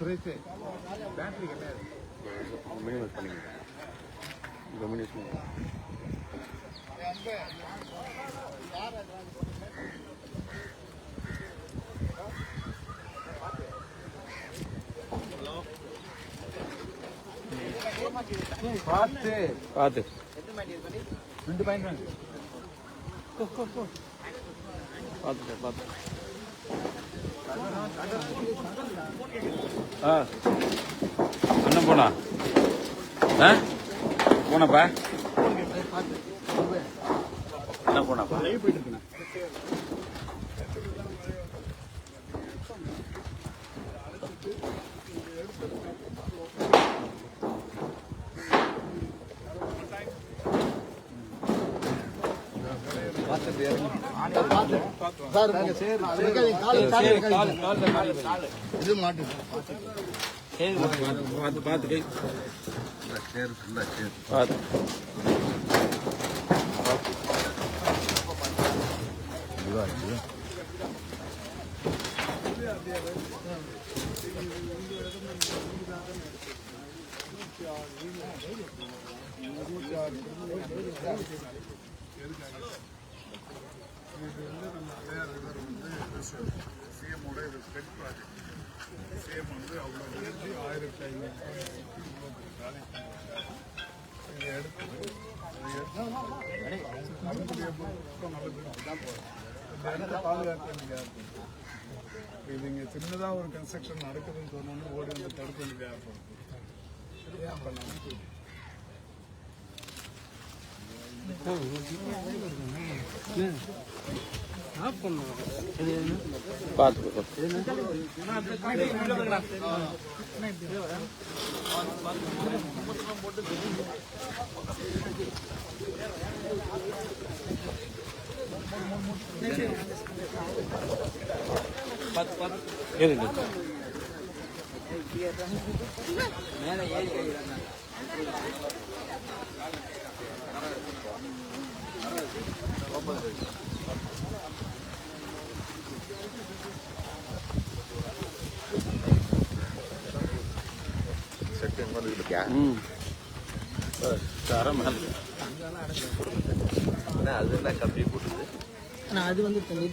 Suresh battery கிடையாது minimise பண்ணிக்கிறேன் domination பார்த்து. பார்த்து. ரெண்டு பாயிண்ட் பார்த்து பார்த்து ஆ. அண்ணன் போனா? ஆ? போனப்பா? என்ன போனாப்பா? இது மாட்டு பார்த்து பார்த்து கை பார்த்து இது வந்து நம்ம அடையார் ரிவர் வந்து சிஎம்மோட இது ஸ்பெட் ப்ராஜெக்ட் சிஎம் வந்து அவ்வளோ நிறுத்தி ஆயிரத்தி ஐநூறு காலி பண்ணியிருக்காரு. இதை எடுத்து எடுத்து வரக்கூடிய பொருட்கள் தான் போகிறோம் இந்த இடத்த பாதுகாக்க வேண்டியதாக இருக்குது இது இங்கே சின்னதாக ஒரு கன்ஸ்ட்ரக்ஷன் நடக்குதுன்னு சொன்னோன்னு ஓடி வந்து தடுக்க வேண்டியதாக இருக்கும். बात करो ये नहीं பார்த்து பார்த்து இருங்க ம் தரம் மேலே நான் அது வந்து தண்ணி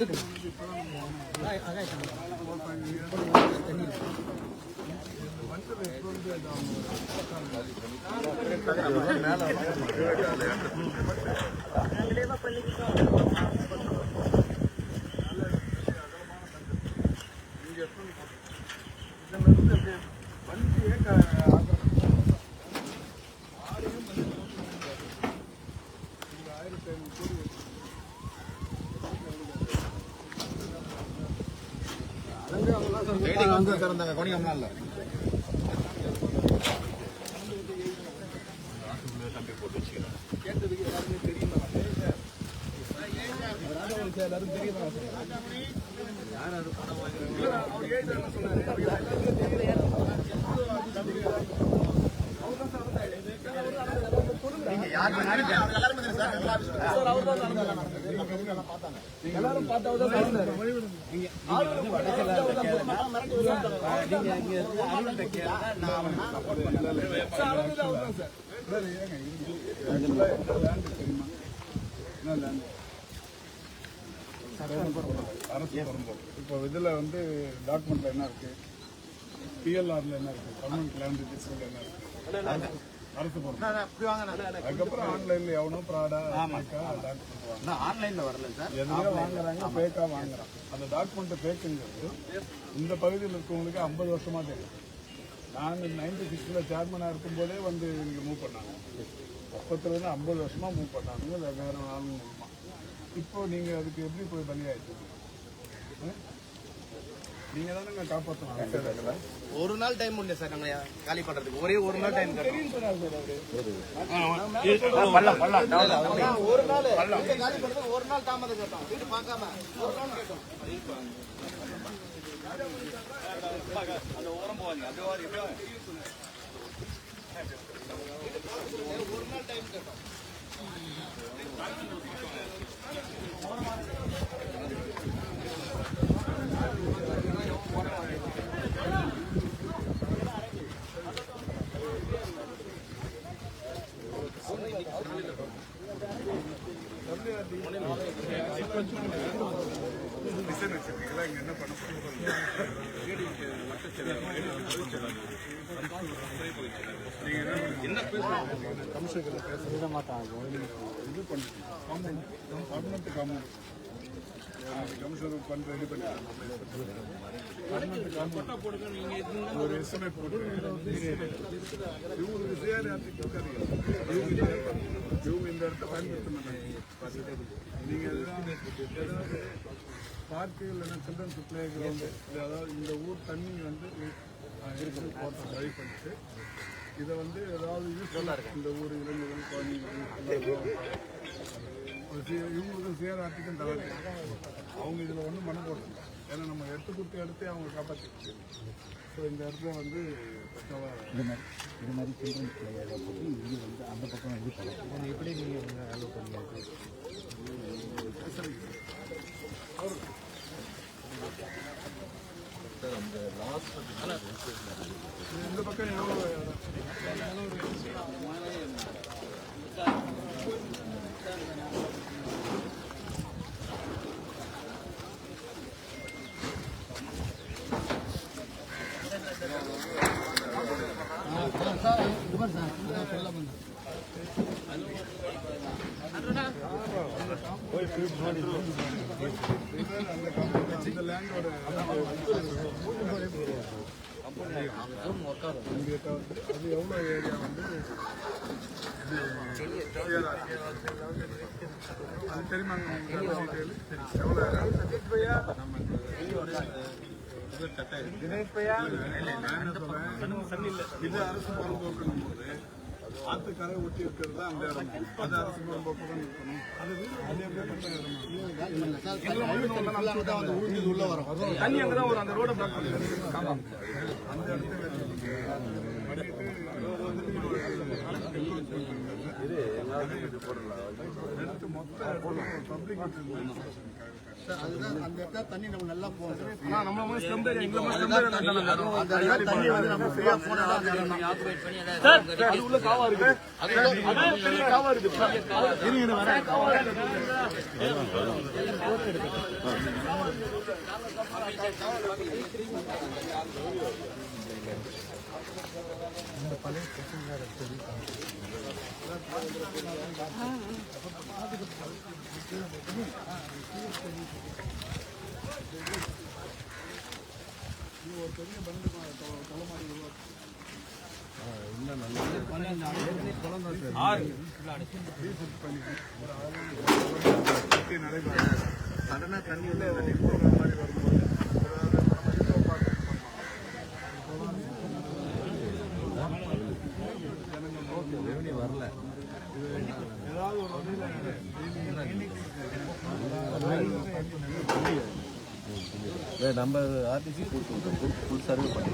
இதுக்கு திறந்தாங்க கொனியம்லாம் இல்லை. அரசு இப்போ இதில் வந்து டாக்குமெண்ட்ல என்ன இருக்கு? பிஎல்ஆர்ல என்ன இருக்கு? கவர்மெண்ட் லேண்ட் ரிஜிஸ்டர்ல என்ன இருக்கு? அரசு அதுக்கப்புறம் ஆன்லைன்ல எவனோ ப்ராடா டாக்குமெண்ட் ஆன்லைன்ல வரல சார். எதுலையோ வாங்குறாங்க ஃபேக்கா வாங்குறான். அந்த டாக்குமெண்ட் ஃபேக்குங்கிறது இந்த பகுதியில் இருக்கவங்களுக்கு ஐம்பது வருஷமா தெரியும். நான் நைன்டி சிக்ஸில் சேர்மனாக இருக்கும்போதே வந்து இங்கே மூவ் பண்ணாங்க. அப்பத்துலேருந்து ஐம்பது வருஷமா மூவ் பண்ணாங்க. வேற ஆள் மூலமா இப்போ நீங்கள் அதுக்கு எப்படி போய் பலியாயிட்டீங்க? தானே காப்பாற்றணும் ஒரு நாள் டைம் உண்டு சார் நாங்க காலி பண்றதுக்கு. ஒரே ஒரு நாள் டைம் தெரியும். ஒரு நாள். காலி பண்றதுக்கு ஒரு நாள் தாமதம் கேட்டோம். வீடு பார்க்காம ஒரு நாள் கேட்டோம். வச்சிருக்கீங்களா இங்க என்ன பண்ண போறீங்க நீங்க என்ன பண்ணுங்க பேச மாட்டாங்க இது கமிஷனர் ரெடி பண்ணிடுறேன் ஒரு எஸ்டிமேட் போட்டு இவங்களுக்கு சேர் இவங்க இவங்க இந்த இடத்த பயன்படுத்த மாட்டாங்க பார்க்கு இல்லைன்னா சில்ட்ரன்ஸ் பிளே கிரவுண்டு அதாவது இந்த ஊர் தண்ணி வந்து இருக்கு போட்டு ட்ரை பண்ணிட்டு. இதை வந்து ஏதாவது யூஸ்ஃபுல்லாக இந்த ஊர் இளைஞர்கள் குழந்தைங்களுக்கு இவங்களுக்கும் சேர் ஆர்டிக்கும் தவிர அவங்க இதில் ஒன்றும் பண்ண போகிறது ஏன்னா நம்ம எடுத்து கொடுத்த இடத்தையே அவங்க காப்பாற்றி ஸோ இந்த இடத்துல வந்து இது மாதிரி இது மாதிரி சில்ட்ரன்ஸ் போட்டு வந்து அந்த பக்கம் இது பண்ணலாம் எப்படி நீங்கள் அலோவ் பண்ணீங்க இந்த பக்கம் எவ்வளோ அந்த லேண்டோட அது எவ்வளோ ஏரியா வந்து அது தெரியுமாங்க உங்களுக்கு detail? எவ்வளோ இது அரசு புறம்போக்குன்னும் போது ஆத்து கரை ஒட்டி இருக்கிறது தான் அந்த இடம் அது அரசு புறம்போக்கு இருக்கணும் அது உள்ள வரும் தண்ணி அந்த ரோட பிளாக் பண்ணி அந்த இடத்துல எடுத்து மொத்த பப்ளிக் அதுதான் அந்த இடத்துல தண்ணி நம்ம நல்லா போகும் நம்ம மாதிரி ஸ்டம்ப் ஏரியா எங்களை மாதிரி ஏரியா அந்த இடத்துல தண்ணி வந்து நம்ம ஃப்ரீயா போனா அது உள்ள காவா இருக்கு அது பெரிய காவா இருக்கு சடனா தண்ணி சடனா மாதிரி உள்ள அதாவது நம்ம ஹீரோ பார்க் பண்ணுவோம். ஏதாவது ஒரு வகையில நம்ம ஆர்டிசி போட்டு ஃபுல் சர்வே பண்ணி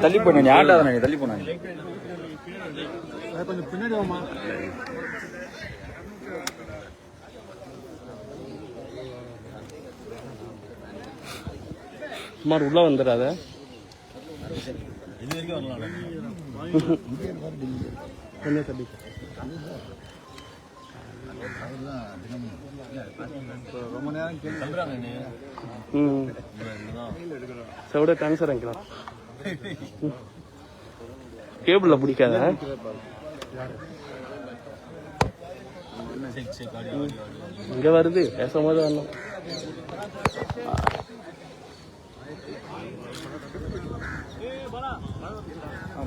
தள்ளி போனீங்க ஆண்டாத நீங்க தள்ளி போனாங்க? கொஞ்சம் பின்னாடி சுமார் உள்ள வந்துடாத கொஞ்சம் தள்ளி? ரொம்ப நேரம் செவிட ட்ரான்ஸ்ஃபர் கேபிளில் பிடிக்காத? இங்கே வருது பேசும்போது வரணும்.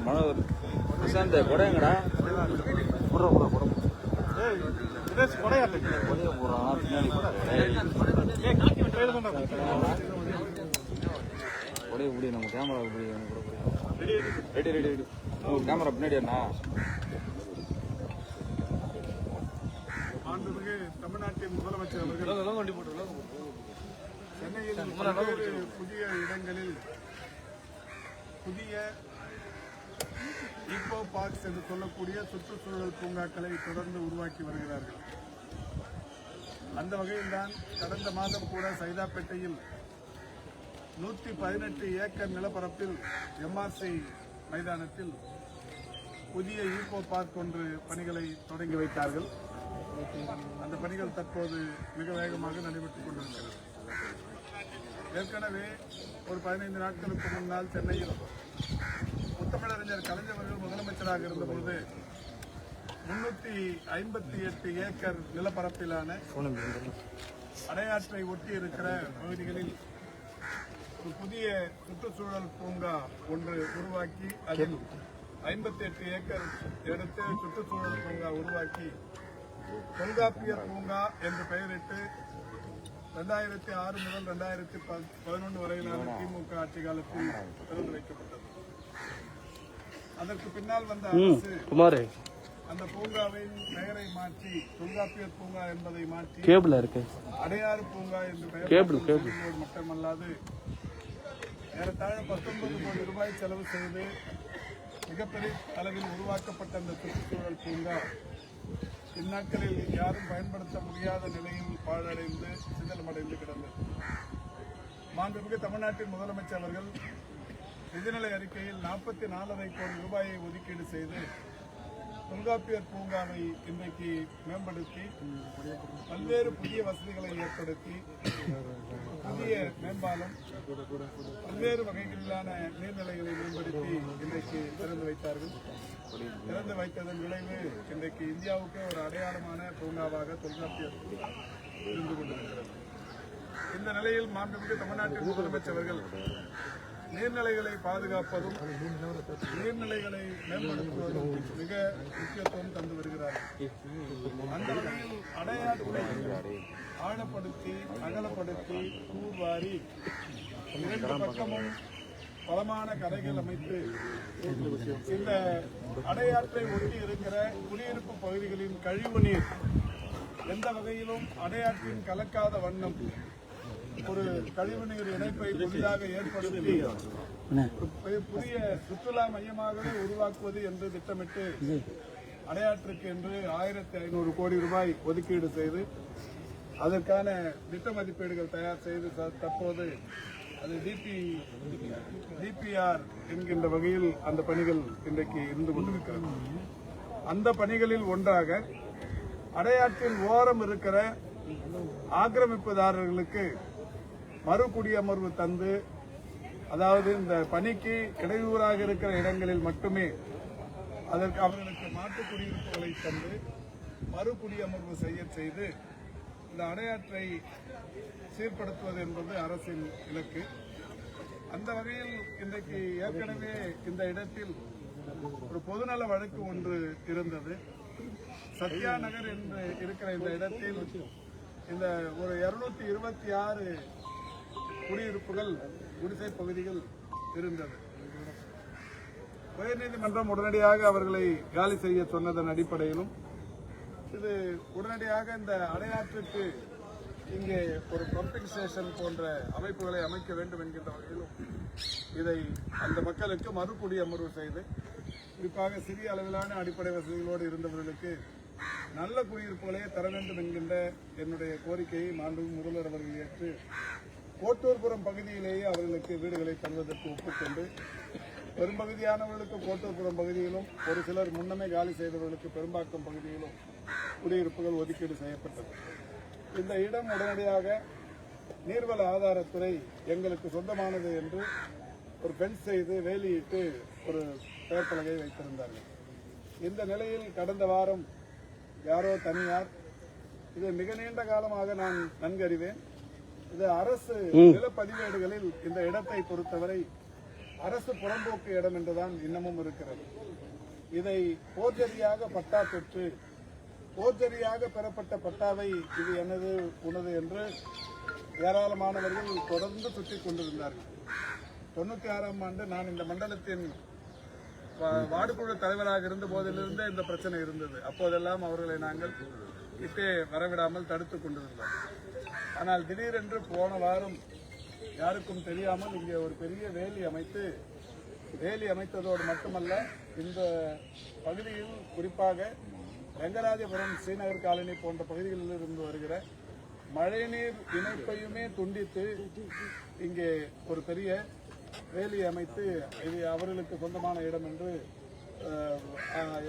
மழை வருது. பிரசாந்த் குறையங்கடா ஒரே இப்படி நம்ம கேமரா இப்படி ரெடி ரெடி ரெடி கேமரா பின்னாடி அண்ணா தமிழ்நாட்டின் முதலமைச்சர் அவர்கள் சென்னையில் புதிய இடங்களில் புதிய ஈகோ பார்க்ஸ் என்று சொல்லக்கூடிய சுற்றுச்சூழல் பூங்காக்களை தொடர்ந்து உருவாக்கி வருகிறார்கள். அந்த வகையில்தான் கடந்த மாதம் கூட சைதாப்பேட்டையில் நூற்றி பதினெட்டு ஏக்கர் நிலப்பரப்பில் எம்ஆர்சி மைதானத்தில் புதிய ஈகோ பார்க் ஒன்று பணிகளை தொடங்கி வைத்தார்கள். அந்த பணிகள் தற்போது மிக வேகமாக நடைபெற்றுக் கொண்டிருக்கிறது. ஏற்கனவே ஒரு பதினைந்து நாட்களுக்கு முன்னால் சென்னையில் கலைஞர் கலைஞர்கள் முதலமைச்சராக இருந்தபோது முன்னூத்தி ஐம்பத்தி எட்டு ஏக்கர் நிலப்பரப்பிலான அடையாற்றை ஒட்டி இருக்கிற பகுதிகளில் ஒரு புதிய சுற்றுச்சூழல் பூங்கா ஒன்று உருவாக்கி அதில் ஐம்பத்தி எட்டு ஏக்கர் எடுத்து சுற்றுச்சூழல் பூங்கா உருவாக்கி தொல்காப்பியர் பூங்கா என்று பெயரிட்டு ரெண்டாயிரத்தி ஆறு முதல் ரெண்டாயிரத்தி பதினொன்று வரையிலான திமுக ஆட்சி காலத்தில் திறந்து வைக்கப்பட்டது. அதற்கு பின்னால் வந்த அரசு குமார். அந்த பூங்காவின் பெயரை மாற்றி தொல்காப்பியர் பூங்கா என்பதை மாற்றி கேபிள் இருக்கு. அடையாறு பூங்கா என்று பெயர் கேபிள், செய்ததோடு மட்டுமல்லாது ஏறத்தாழ பத்தொன்பது கோடி ரூபாய் செலவு செய்து மிகப்பெரிய அளவில் உருவாக்கப்பட்ட அந்த சுற்றுச்சூழல் பூங்கா. இந்நாட்களில் யாரும் பயன்படுத்த முடியாத நிலையில் பாழடைந்து சிதலமடைந்து கிடந்தது. மாண்புமிகு தமிழ்நாட்டின் முதலமைச்சர் அவர்கள் நிதிநிலை அறிக்கையில் நாற்பத்தி நாலரை கோடி ரூபாயை ஒதுக்கீடு செய்து தொல்காப்பியர் பூங்காவை இன்றைக்கு மேம்படுத்தி பல்வேறு புதிய வசதிகளை ஏற்படுத்தி புதிய மேம்பாலம் பல்வேறு வகைகளிலான நீர்நிலைகளை மேம்படுத்தி இன்றைக்கு திறந்து வைத்தார்கள். திறந்து வைத்ததன் விளைவு இன்றைக்கு இந்தியாவுக்கு ஒரு அடையாளமான பூங்காவாக தொல்காப்பியர் இருந்து கொண்டிருக்கிறது. இந்த நிலையில் மாண்புமிகு தமிழ்நாட்டின் முதலமைச்சர் அவர்கள் நீர்நிலைகளை பாதுகாப்பதும் நீர்நிலைகளை மேம்படுத்துவதும் மிக முக்கியத்துவம் தந்து வருகிறார்கள். அந்த வகையில் அடையாற்றை ஆழப்படுத்தி அகலப்படுத்தி தூர்வாரி இரண்டு பக்கமும் பலமான கரைகள் அமைத்து இந்த அடையாற்றை ஒட்டி இருக்கிற குடியிருப்பு பகுதிகளின் கழிவு நீர் எந்த வகையிலும் அடையாற்றின் கலக்காத வண்ணம் ஒரு கழிவுநீர் இணைப்பை புதிதாக ஏற்படுத்தி புதிய சுற்றுலா மையமாகவே உருவாக்குவது என்று திட்டமிட்டு அடையாற்றுக்கு என்று ஆயிரத்தி ஐநூறு கோடி ரூபாய் ஒதுக்கீடு செய்து அதற்கான திட்ட மதிப்பீடுகள் தயார் செய்து தற்போது அது டிபி டிபிஆர் என்கின்ற வகையில் அந்த பணிகள் இன்றைக்கு இருந்து கொண்டிருக்கிறது. அந்த பணிகளில் ஒன்றாக அடையாற்றின் ஓரம் இருக்கிற ஆக்கிரமிப்புதாரர்களுக்கு மறுகுடியமர்வு தந்து அதாவது இந்த பணிக்கு இடையூறாக இருக்கிற இடங்களில் மட்டுமே அதற்கு அவர்களுக்கு மாற்று குடியிருப்புகளை தந்து மறுகுடியமர்வு செய்ய செய்து இந்த அடையாற்றை சீர்படுத்துவது என்பது அரசின் இலக்கு. அந்த வகையில் இன்றைக்கு ஏற்கனவே இந்த இடத்தில் ஒரு பொதுநல வழக்கு ஒன்று இருந்தது. சத்யா நகர் என்று இருக்கிற இந்த இடத்தில் இந்த ஒரு இருநூத்தி இருபத்தி ஆறு குடியிருப்புகள் குடிசை பகுதிகள் இருந்தது. உயர்நீதிமன்றம் உடனடியாக அவர்களை காலி செய்ய சொன்னதன் அடிப்படையிலும் இது உடனடியாக இந்த அடையாற்றுக்கு இங்கே ஒரு பம்பிங் ஸ்டேஷன் போன்ற அமைப்புகளை அமைக்க வேண்டும் என்கின்ற வகையிலும் இதை அந்த மக்களுக்கு மறுகுடியமர்வு செய்து குறிப்பாக சிறிய அளவிலான அடிப்படை வசதிகளோடு இருந்தவர்களுக்கு நல்ல குடியிருப்புகளையே தர வேண்டும் என்கின்ற என்னுடைய கோரிக்கையை மாண்பு முதல்வர் அவர்கள் ஏற்று கோட்டூர்புரம் பகுதியிலேயே அவர்களுக்கு வீடுகளை தருவதற்கு ஒப்புக்கொண்டு பெரும்பகுதியானவர்களுக்கு கோட்டூர்புரம் பகுதியிலும் ஒரு சிலர் முன்னமே காலி செய்தவர்களுக்கு பெரும்பாக்கம் பகுதியிலும் குடியிருப்புகள் ஒதுக்கீடு செய்யப்பட்டது. இந்த இடம் உடனடியாக நீர்வள ஆதாரத்துறை எங்களுக்கு சொந்தமானது என்று ஒரு பென்ஸ் செய்து வேலியிட்டு ஒரு பெயர் வைத்திருந்தார்கள். இந்த நிலையில் கடந்த வாரம் யாரோ தனியார் இது மிக நீண்ட காலமாக நான் நன்கறிவேன். இது அரசு நிலப்பதிவேடுகளில் இந்த இடத்தை பொறுத்தவரை அரசு புறம்போக்கு இடம் என்றுதான் இன்னமும் இருக்கிறது. இதை போர்ஜரியாக பட்டா பெற்று போர்ஜரியாக பெறப்பட்ட பட்டாவை இது எனது உனது என்று ஏராளமானவர்கள் தொடர்ந்து சுற்றிக் கொண்டிருந்தார்கள். தொண்ணூத்தி ஆறாம் ஆண்டு நான் இந்த மண்டலத்தின் வார்டுக்குழு தலைவராக இருந்த போதிலிருந்தே இந்த பிரச்சனை இருந்தது. அப்போதெல்லாம் அவர்களை நாங்கள் இட்டே வரவிடாமல் தடுத்துக் கொண்டிருந்தோம். ஆனால் திடீரென்று போன வாரம் யாருக்கும் தெரியாமல் இங்கே ஒரு பெரிய வேலி அமைத்து வேலி அமைத்ததோடு மட்டுமல்ல இந்த பகுதியில் குறிப்பாக ரெங்கராஜபுரம் ஸ்ரீநகர் காலனி போன்ற பகுதிகளில் இருந்து வருகிற மழைநீர் இணைப்பையுமே துண்டித்து இங்கே ஒரு பெரிய வேலி அமைத்து இது அவர்களுக்கு சொந்தமான இடம் என்று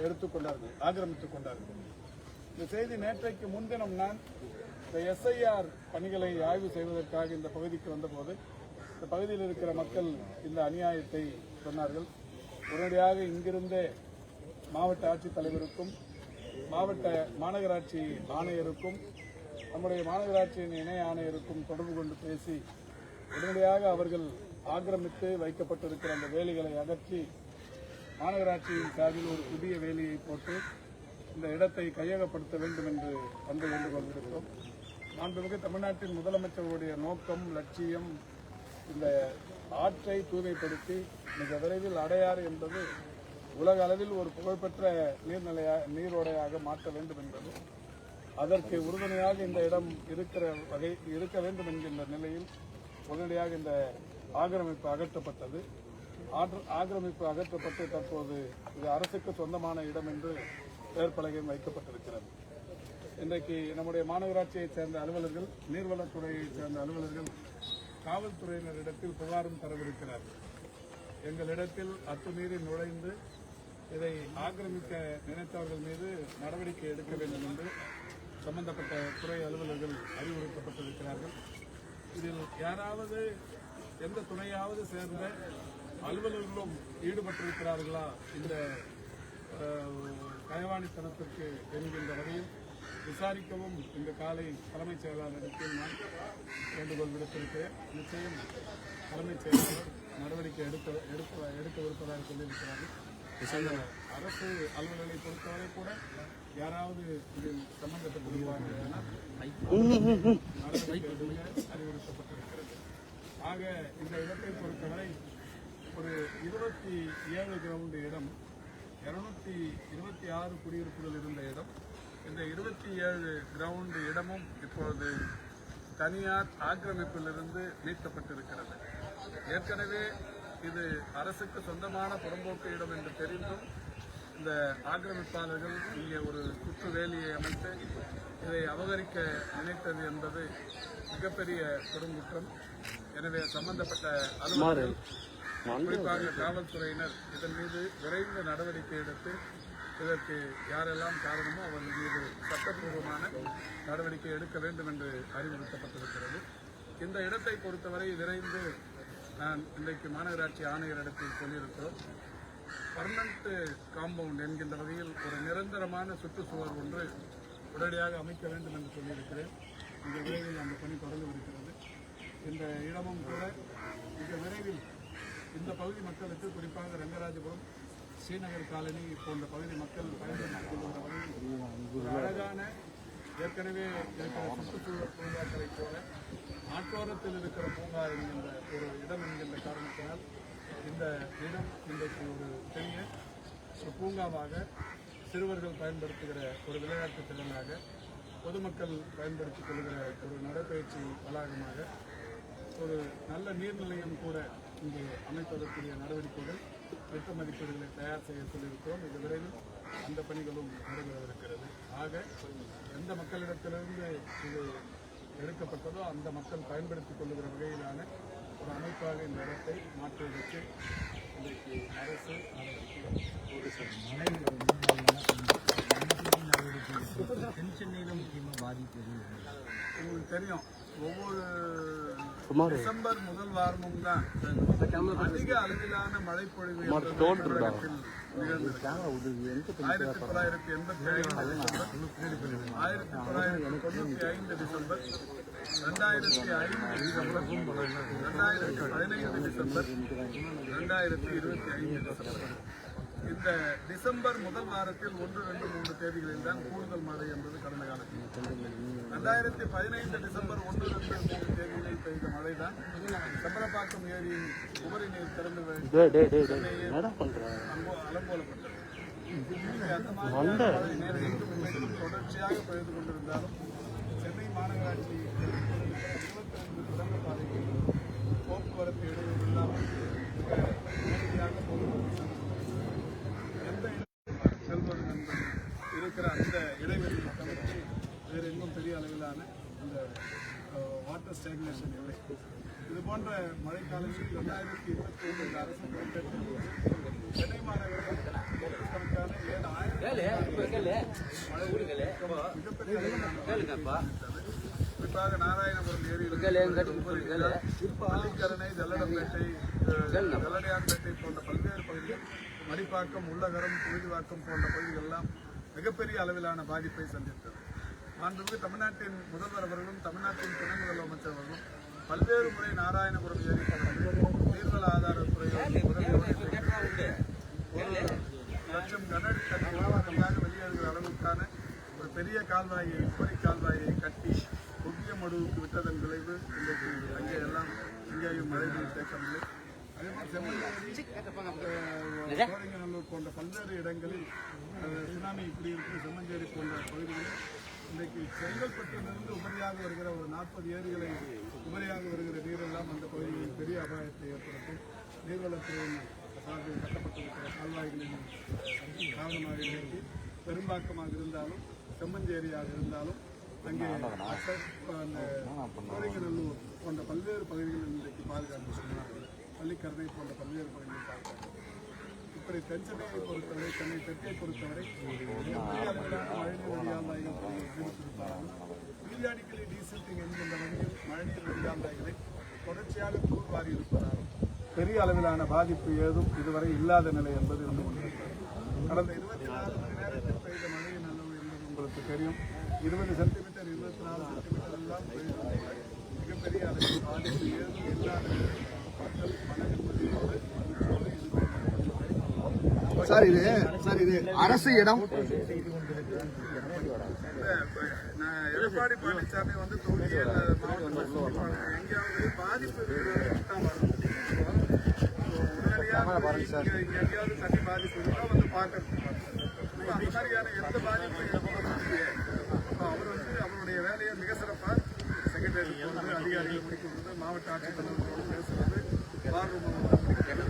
எடுத்துக்கொண்டார்கள் ஆக்கிரமித்துக் கொண்டார்கள். இந்த செய்தி நேற்றைக்கு முன்தினம் நான் இந்த எஸ்ஐஆர் பணிகளை ஆய்வு செய்வதற்காக இந்த பகுதிக்கு வந்தபோது இந்த பகுதியில் இருக்கிற மக்கள் இந்த அநியாயத்தை சொன்னார்கள். உடனடியாக இங்கிருந்தே மாவட்ட ஆட்சித்தலைவருக்கும் மாவட்ட மாநகராட்சி ஆணையருக்கும் நம்முடைய மாநகராட்சியின் இணை ஆணையருக்கும் தொடர்பு கொண்டு பேசி உடனடியாக அவர்கள் ஆக்கிரமித்து வைக்கப்பட்டிருக்கிற அந்த வேலிகளை அகற்றி மாநகராட்சியின் சார்பில் ஒரு புதிய வேலியை போட்டு இந்த இடத்தை கையகப்படுத்த வேண்டும் என்று வந்து கொண்டு கொண்டிருக்கிறோம் மாண்புமிகு தமிழ்நாட்டின் முதலமைச்சருடைய நோக்கம் லட்சியம் இந்த ஆற்றை தூய்மைப்படுத்தி மிக விரைவில் அடையாறு என்பது உலக அளவில் ஒரு புகழ்பெற்ற நீர்நிலையா நீரோடையாக மாற்ற வேண்டும் என்பது அதற்கு உறுதுணையாக இந்த இடம் இருக்கிற வகை இருக்க வேண்டும் என்கின்ற நிலையில் உடனடியாக இந்த ஆக்கிரமிப்பு அகற்றப்பட்டது. ஆக்கிரமிப்பு அகற்றப்பட்டு தற்போது இது அரசுக்கு சொந்தமான இடம் என்று பெயர் பலகையும் வைக்கப்பட்டிருக்கிறது. இன்றைக்கு நம்முடைய மாநகராட்சியைச் சேர்ந்த அலுவலர்கள் நீர்வளத்துறையைச் சேர்ந்த அலுவலர்கள் காவல்துறையினரிடத்தில் புகாரும் தரவிருக்கிறார்கள். எங்களிடத்தில் அத்துமீறி நுழைந்து இதை ஆக்கிரமிக்க நினைத்தவர்கள் மீது நடவடிக்கை எடுக்க வேண்டும் என்று சம்பந்தப்பட்ட துறை அலுவலர்கள் அறிவுறுத்தப்பட்டிருக்கிறார்கள். இதில் யாராவது எந்த துணையாவது சேர்ந்த அலுவலர்களும் ஈடுபட்டிருக்கிறார்களா? இந்த கயவாணித்தனத்திற்கு கைவாணித்தனத்திற்கு என்கின்ற வகையில் விசாரிக்கவும் இந்த காலை தலைமைச் செயலாளரிடத்தில் நான் வேண்டுகோள் விடுத்திருக்கிறேன். நிச்சயம் தலைமைச் செயலாளர் நடவடிக்கை எடுக்க எடுக்க எடுக்கவிருப்பதாக சொல்லியிருக்கிறார்கள் அரசு அலுவலர்களை பொறுத்தவரை கூட யாராவது இதில் சம்பந்தப்பட்டிருப்பார்கள் நடவடிக்கை எடுக்க அறிவுறுத்தப்பட்டிருக்கிறது. ஆக இந்த இடத்தை பொறுத்தவரை ஒரு இருபத்தி ஏழு கிரவுண்ட் இடம் இருநூத்தி இருபத்தி ஆறு குடியிருப்புகள் இருந்த இடம் இந்த இருபத்தி ஏழு கிரவுண்ட் இடமும் இப்பொழுது தனியார் ஆக்கிரமிப்பிலிருந்து மீட்கப்பட்டிருக்கிறது. ஏற்கனவே இது அரசுக்கு சொந்தமான புறம்போக்கு இடம் என்று தெரிந்தும் இந்த ஆக்கிரமிப்பாளர்கள் இங்கே ஒரு சுற்று வேலியை அமைத்து இதை அபகரிக்க நினைத்தது என்பது மிகப்பெரிய பெருங்குற்றம். எனவே சம்பந்தப்பட்ட அலுவலர்கள் குறிப்பாக காவல்துறையினர் இதன் மீது விரைந்து நடவடிக்கை எடுத்து இதற்கு யாரெல்லாம் காரணமோ அவர்கள் மீது சட்டப்பூர்வமான நடவடிக்கை எடுக்க வேண்டும் என்று அறிவுறுத்தப்பட்டிருக்கிறது. இந்த இடத்தை பொறுத்தவரை விரைந்து நான் இன்றைக்கு மாநகராட்சி ஆணையரிடத்தில் சொல்லியிருக்கிறோம். பர்மனண்ட் காம்பவுண்ட் என்கின்ற வகையில் ஒரு நிரந்தரமான சுற்றுச்சுவர் ஒன்று உடனடியாக அமைக்க வேண்டும் என்று சொல்லியிருக்கிறேன். இந்த விரைவில் அந்த பணி தொடங்கவிருக்கிறது இந்த இடமும் கூட மிக விரைவில் இந்த பகுதி மக்களுக்கு குறிப்பாக ரங்கராஜபுரம் ஸ்ரீநகர் காலனி போன்ற பகுதி மக்கள் பயன்படுத்தி ஒரு அழகான ஏற்கனவே இருக்கிற சுற்றுச்சூழல் பூங்காக்களை போல ஆற்றோரத்தில் இருக்கிற பூங்கா என்கின்ற ஒரு இடம் என்கின்ற காரணத்தினால் இந்த இடம் இன்றைக்கு ஒரு பெரிய பூங்காவாக சிறுவர்கள் பயன்படுத்துகிற ஒரு விளையாட்டு திறனாக பொதுமக்கள் பயன்படுத்திக் கொள்கிற ஒரு நடைபயிற்சி வளாகமாக ஒரு நல்ல நீர்நிலையம் கூட இங்கே அமைப்பதற்குரிய நடவடிக்கைகள் திட்ட மதிப்பீடுகளை தயார் செய்ய சொல்லியிருக்கிறோம். இது விரைவில் அந்த பணிகளும் நடைபெறவிருக்கிறது. ஆக எந்த மக்களிடத்திலிருந்து இது எடுக்கப்பட்டதோ அந்த மக்கள் பயன்படுத்திக் கொள்ளுகிற வகையிலான ஒரு அமைப்பாக இந்த இடத்தை மாற்றுவதற்கு இன்றைக்கு அரசு சென்னையில் முக்கியமாக பாதிப்பு உங்களுக்கு தெரியும் ஒவ்வொரு டிசம்பர் முதல் வாரமும் தான் அதிக அளவிலான மழைப்பொழிவு ஆயிரத்தி தொள்ளாயிரத்தி எண்பத்தி ஐந்து டிசம்பர் ஆயிரத்தி தொள்ளாயிரத்தி தொண்ணூத்தி ஐந்து டிசம்பர் ரெண்டாயிரத்தி ஐந்து டிசம்பர் ரெண்டாயிரத்தி பதினைந்து டிசம்பர் ரெண்டாயிரத்தி இருபத்தி ஐந்து டிசம்பர் இந்த டிசம்பர் முதல் வாரத்தில் ஒன்று ரெண்டு மூன்று தேதிகளில் தான் கூடுதல் மழை என்பது கடந்த காலத்தில். ரெண்டாயிரத்தி பதினைந்து டிசம்பர் ஒன்று தேதிகளில் பெய்த மழை தான் செம்பரப்பாக்கம் ஏரியின் உபரி நீர் திறந்து இன்னைக்கு அந்த மழை நேரம் தொடர்ச்சியாக பெய்து கொண்டிருந்தாலும் சென்னை மாநகராட்சி இருபத்தைந்து சுரங்கப்பாதைகள் போக்குவரத்து இடையூறு இல்லாமல் மிக நேரடியாக போக்குவரத்து எந்த இடத்தில் செல்வது என்பது இருக்கிற அந்த இடைவெளியை தவிர்த்து வேறு எங்கும் பெரிய அளவிலான இந்த வாட்டர் ஸ்டாக்னேஷன் இல்லை இது போன்ற மழைக்காலங்களில் ரெண்டாயிரத்தி இருபத்தி ஒன்று இந்த அரசு பொறுப்பேற்று சென்னை மாநகரில் நூற்றுக்கணக்கான ஏழு ஆயிரம் குறிப்பாக நாராயணபுரம் ஏரியில் பள்ளிக்கரணை ஜல்லடம்பேட்டை ஜல்லடையான்பேட்டை போன்ற பல்வேறு பகுதிகள் மடிப்பாக்கம் உள்ளகரம் புழுதிவாக்கம் போன்ற பகுதிகள் எல்லாம் மிகப்பெரிய அளவிலான பாதிப்பை சந்தித்தது மாண்புமிகு தமிழ்நாட்டின் முதல்வர் அவர்களும் தமிழ்நாட்டின் துணை முதலமைச்சர் அவர்களும் பல்வேறு முறை நாராயணபுரம் ஏரி பகுதியில் நீர்வள ஆதாரத்துறையில் ஒரு லட்சம் கனடி தண்ணீர் வெளியேறுகிற அளவுக்கான ஒரு பெரிய கால்வாயை உபரி கால்வாயை கட்டி புதிய மடுவுக்கு விட்டதன் விளைவு இன்றைக்கு அங்கே எல்லாம் இங்கேயும் மழை நீர் தேக்கவில்லை அதே செம்மஞ்சேரி சோழிங்கநல்லூர் போன்ற பல்வேறு இடங்களில் சுனாமி சுனாமி குடியிருப்பு செம்மஞ்சேரி போன்ற பகுதிகளில் இன்றைக்கு செங்கல்பட்டிலிருந்து உபரியாக வருகிற ஒரு நாற்பது ஏரிகளை உபரியாக வருகிற நீரெல்லாம் அந்த பகுதியில் பெரிய அபாயத்தை ஏற்படுத்தும். நீர்வளத்துறையின் சார்பில் கட்டப்பட்டிருக்கிற கால்வாய்களின் காரணமாக இன்றைக்கு பெரும்பாக்கமாக இருந்தாலும் செம்மஞ்சேரியாக இருந்தாலும் அங்கே அசட், கோரிங்கநல்லூர் போன்ற பல்வேறு பகுதிகளில் இன்றைக்கு பாதுகாப்பு சொன்னார்கள் பள்ளிக்கரணை போன்ற பல்வேறு பகுதிகளில் பாதுகாப்பு இப்படி தென்சென்னையை பொறுத்தவரை சென்னை தெற்கை பொறுத்தவரை மிகப்பெரிய அளவிலான மழைநீர் வடிகால்வாய்கள் ஈடுபட்டிருப்பார்கள் பீரியாடிக்கலி டீசல்ட்டிங் என்கின்ற வகையில் மழைநீர் வடிகால்வாய்களை தொடர்ச்சியாக தூர்வாரி இருப்பதால் பெரிய அளவிலான பாதிப்பு ஏதும் இதுவரை இல்லாத நிலை என்பது இருந்து கொண்டிருக்கிறது கடந்த இருபத்தி நாலு மணி நேரத்தில் பெய்த மழையின் அளவு என்பது உங்களுக்கு தெரியும். இருபது சென்டிமீட்டர் இருபத்தி நாலு சென்டிமீட்டர் எல்லாம் மிகப்பெரிய அளவில் பாதிப்பு ஏதும் இல்லாத நிலையில் மக்கள் மன நிம்மதியோடு சார் இது சார் இது அரசு இடம். எடப்பாடி பழனிசாமி வந்து தொகுதியில் எங்கேயாவது பாதிப்பு எங்கேயாவது தண்ணி பாதிப்பு இருந்தால் வந்து பார்க்கறது அந்த மாதிரியான எந்த பாதிப்பும் அவர் வந்து அவருடைய வேலையை மிக சிறப்பாக செக்ரட்டரி அதிகாரிகள் முடிக்கிறது மாவட்ட ஆட்சித்தலைவர்களோடு பேசுறது வார்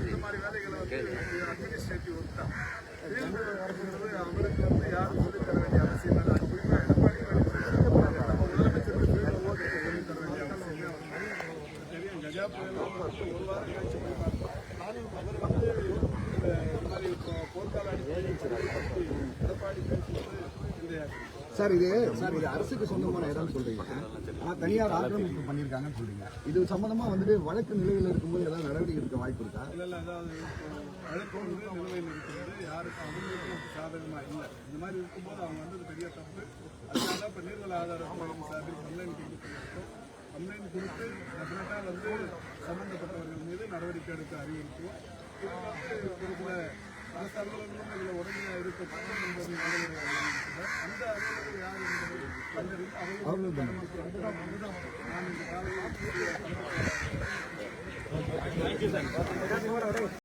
இந்த மாதிரி வேலைகளை வந்து அட்மினிஸ்ட்ரேட்டிவ் ஒர்க் தான். ஒர்க்குங்கிறது அவருக்கு வந்து யாரும் சொல்லித் தர வேண்டிய அவசியம் இல்லை. அது குறிப்பாக எடப்பாடி நம்ம முதலமைச்சருக்கு ஃபீல்டு ஒர்க் சொல்லித் தர வேண்டிய அவசியம் இல்லை. தெரியும். கஜா புயல் வந்து ஒரு வாரம் கழிச்சு போய் பார்த்தோம் அவர் வந்து இந்த மாதிரி இப்போ போர்க்கால அடிப்படையில் பற்றி எடப்பாடி பேசும்போது இந்த சார் இது சார் இது அரசுக்கு சொந்தமான இடம் சொல்றீங்க. ஆனா தனியார் ஆக்கிரமிப்பு பண்ணியிருக்காங்கன்னு சொல்றீங்க. இது சம்பந்தமா வந்துட்டு வழக்கு நிலையில் இருக்கும்போது ஏதாவது நடவடிக்கை எடுக்க வாய்ப்பு இருக்கா? இல்ல அதாவது வழக்கு வந்து நிலுவையில் இருக்கிறது யாருக்கும் அவங்களுக்கும் சாதகமா இல்லை. இந்த மாதிரி இருக்கும்போது அவங்க வந்தது பெரிய தப்பு. அதனால தான் இப்போ நீர்வள ஆதாரத்துறையின் சார்பில் கம்ப்ளைண்ட் கொடுத்துருக்கோம் கம்ப்ளைண்ட் கொடுத்து டெஃபினட்டாக வந்து சம்பந்தப்பட்டவர்கள் மீது நடவடிக்கை எடுக்க அறிவுறுத்துவோம். இது வந்து இதில் உடனடியாக இருக்கணும் என்பது அந்த யார் என்பதை கண்டறிந்து நான் இந்த காலையில்